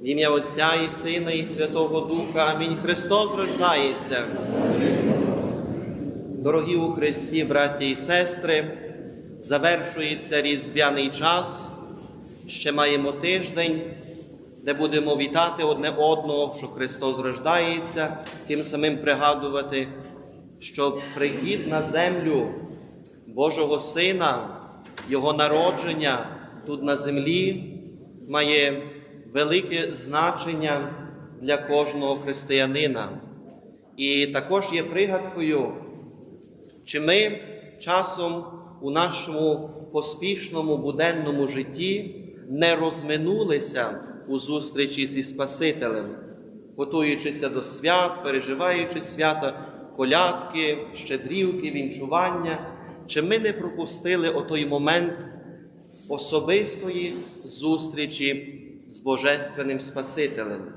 В ім'я Отця і Сина, і Святого Духа. Амінь. Христос рождається. Дорогі у Христі, браті і сестри, завершується різдвяний час. Ще маємо тиждень, де будемо вітати одне одного, що Христос рождається, тим самим пригадувати, що прихід на землю Божого Сина, Його народження тут на землі має велике значення для кожного християнина. І також є пригадкою, чи ми часом у нашому поспішному буденному житті не розминулися у зустрічі зі Спасителем, готуючися до свят, переживаючи свята, колядки, щедрівки, вінчування, чи ми не пропустили отой момент особистої зустрічі з Божественним Спасителем.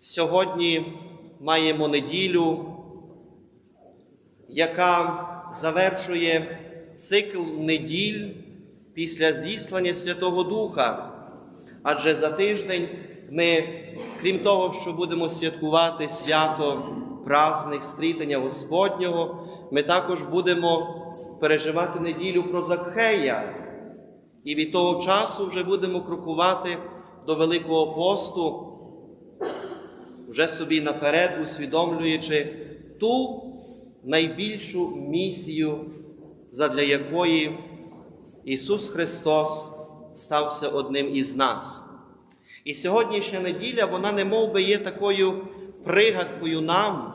Сьогодні маємо неділю, яка завершує цикл неділь після зіслання Святого Духа. Адже за тиждень ми, крім того, що будемо святкувати свято, праздник стрітання Господнього, ми також будемо переживати неділю про Закхея. І від того часу вже будемо крокувати до Великого посту, вже собі наперед усвідомлюючи ту найбільшу місію, задля якої Ісус Христос стався одним із нас. І сьогоднішня неділя, вона не мов би є такою пригадкою нам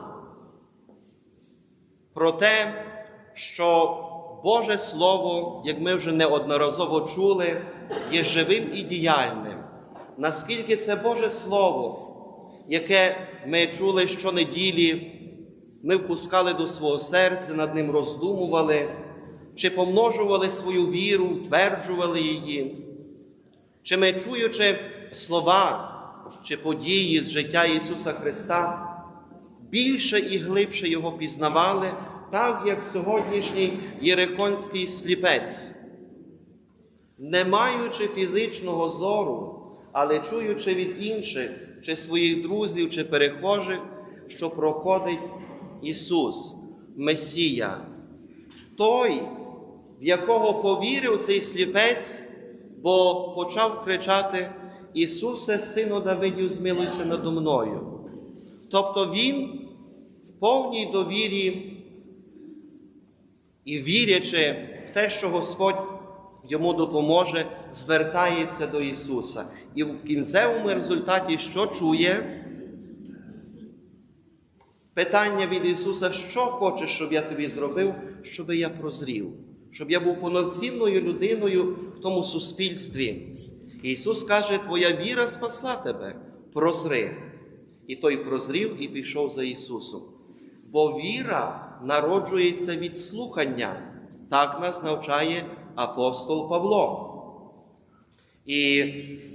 про те, що Боже Слово, як ми вже неодноразово чули, є живим і діяльним. Наскільки це Боже Слово, яке ми чули щонеділі, ми впускали до свого серця, над ним роздумували, чи помножували свою віру, утверджували її, чи ми, чуючи слова чи події з життя Ісуса Христа, більше і глибше Його пізнавали, так як сьогоднішній єрихонський сліпець, не маючи фізичного зору, але чуючи від інших, чи своїх друзів, чи перехожих, що проходить Ісус, Месія, той, в якого повірив цей сліпець, бо почав кричати: Ісусе, Сину Давидів, змилуйся надо мною. Тобто Він в повній довірі і вірячи в те, що Господь йому допоможе, звертається до Ісуса. І в кінцевому результаті, що чує? Питання від Ісуса, що хочеш, щоб я тобі зробив, щоб я прозрів, щоб я був повноцінною людиною в тому суспільстві. І Ісус каже, Твоя віра спасла тебе, прозри. І той прозрів і пішов за Ісусом. Бо віра народжується від слухання. Так нас навчає апостол Павло. І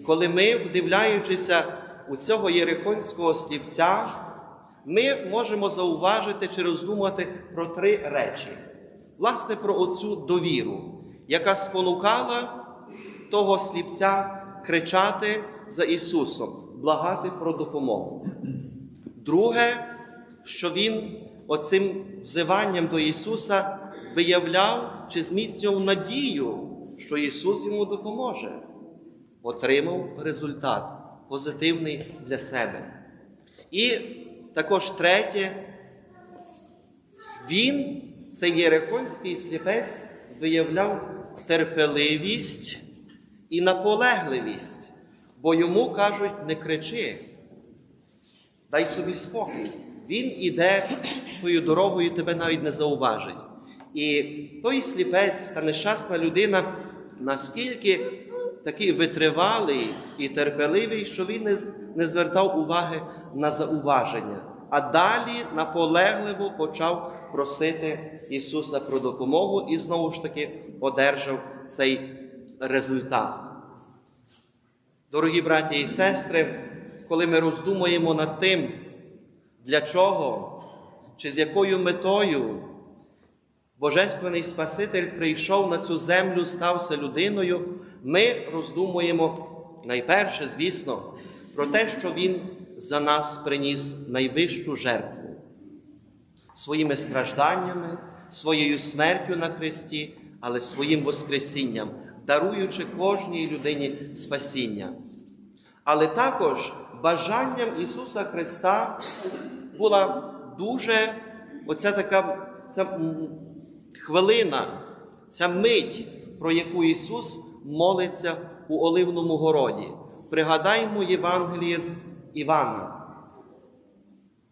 коли ми, вдивляючися у цього єрихонського сліпця, ми можемо зауважити чи роздумати про три речі. Власне, про оцю довіру, яка спонукала того сліпця кричати за Ісусом, благати про допомогу. Друге, що Він оцим взиванням до Ісуса виявляв чи зміцнював надію, що Ісус йому допоможе, отримав результат позитивний для себе. І також третє, він, цей єрихонський сліпець, виявляв терпеливість і наполегливість, бо йому кажуть, не кричи, дай собі спокій. Він іде тою дорогою, тебе навіть не зауважить. І той сліпець та нещасна людина наскільки такий витривалий і терпеливий, що він не, не звертав уваги на зауваження, а далі наполегливо почав просити Ісуса про допомогу і знову ж таки одержав цей результат. Дорогі браті і сестри, коли ми роздумуємо над тим, для чого чи з якою метою Божественний Спаситель прийшов на цю землю, стався людиною, ми роздумуємо найперше, звісно, про те, що Він за нас приніс найвищу жертву своїми стражданнями, своєю смертю на Христі, але своїм Воскресінням, даруючи кожній людині спасіння. Але також бажанням Ісуса Христа була дуже оця така ця хвилина, ця мить, про яку Ісус молиться у Оливному городі. Пригадаймо Євангеліє з Івана.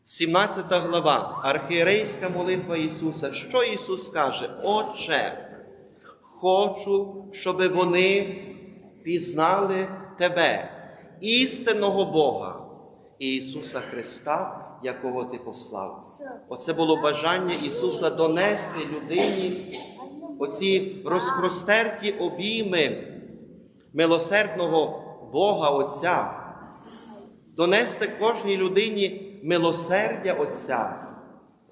17 глава, архієрейська молитва Ісуса. Що Ісус каже? Отче, хочу, щоб вони пізнали Тебе, істинного Бога і Ісуса Христа, якого Ти послав. Оце було бажання Ісуса донести людині оці розпростерті обійми милосердного Бога Отця, донести кожній людині милосердя Отця,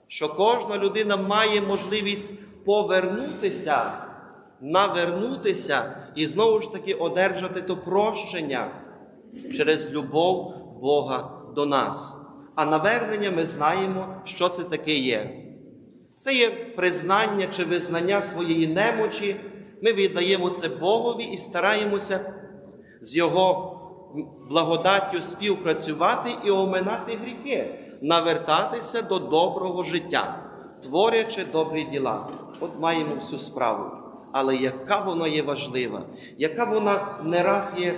що кожна людина має можливість повернутися, навернутися і знову ж таки одержати то прощення через любов Бога до нас. А навернення ми знаємо, що це таке є. Це є признання чи визнання своєї немочі. Ми віддаємо це Богові і стараємося з Його благодаттю співпрацювати і оминати гріхи, навертатися до доброго життя, творячи добрі діла. От маємо всю справу. Але яка вона є важлива, яка вона не раз є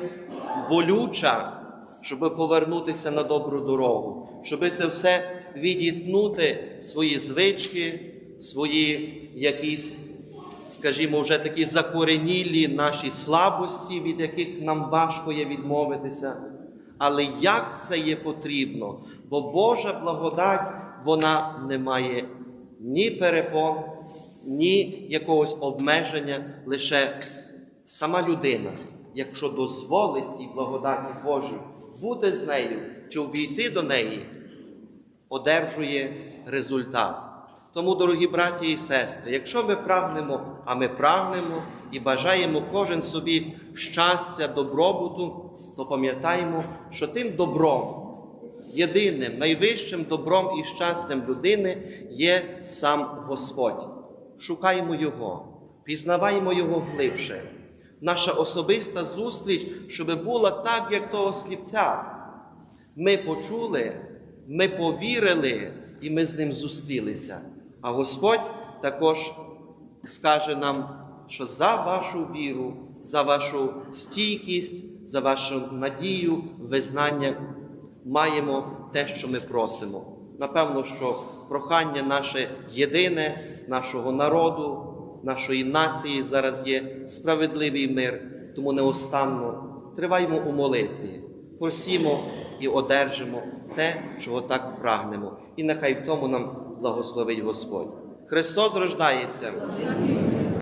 болюча, щоб повернутися на добру дорогу, щоб це все відітнути свої звички, свої якісь, скажімо, вже такі закоренілі наші слабості, від яких нам важко є відмовитися. Але як це є потрібно? Бо Божа благодать, вона не має ні перепон, ні якогось обмеження, лише сама людина, якщо дозволить тій благодаті Божій бути з нею чи увійти до неї, одержує результат. Тому, дорогі браті і сестри, якщо ми прагнемо, а ми прагнемо і бажаємо кожен собі щастя, добробуту, то пам'ятаємо, що тим добром, єдиним, найвищим добром і щастям людини є сам Господь. Шукаємо Його, пізнаваємо Його глибше. Наша особиста зустріч, щоб була так, як того сліпця. Ми почули, ми повірили і ми з ним зустрілися. А Господь також скаже нам, що за вашу віру, за вашу стійкість, за вашу надію, визнання маємо те, що ми просимо. Напевно, що прохання наше єдине, нашого народу, нашої нації зараз є справедливий мир, тому неостанно триваємо у молитві, просімо і одержимо те, чого так прагнемо. І нехай в тому нам благословить Господь. Христос рождається.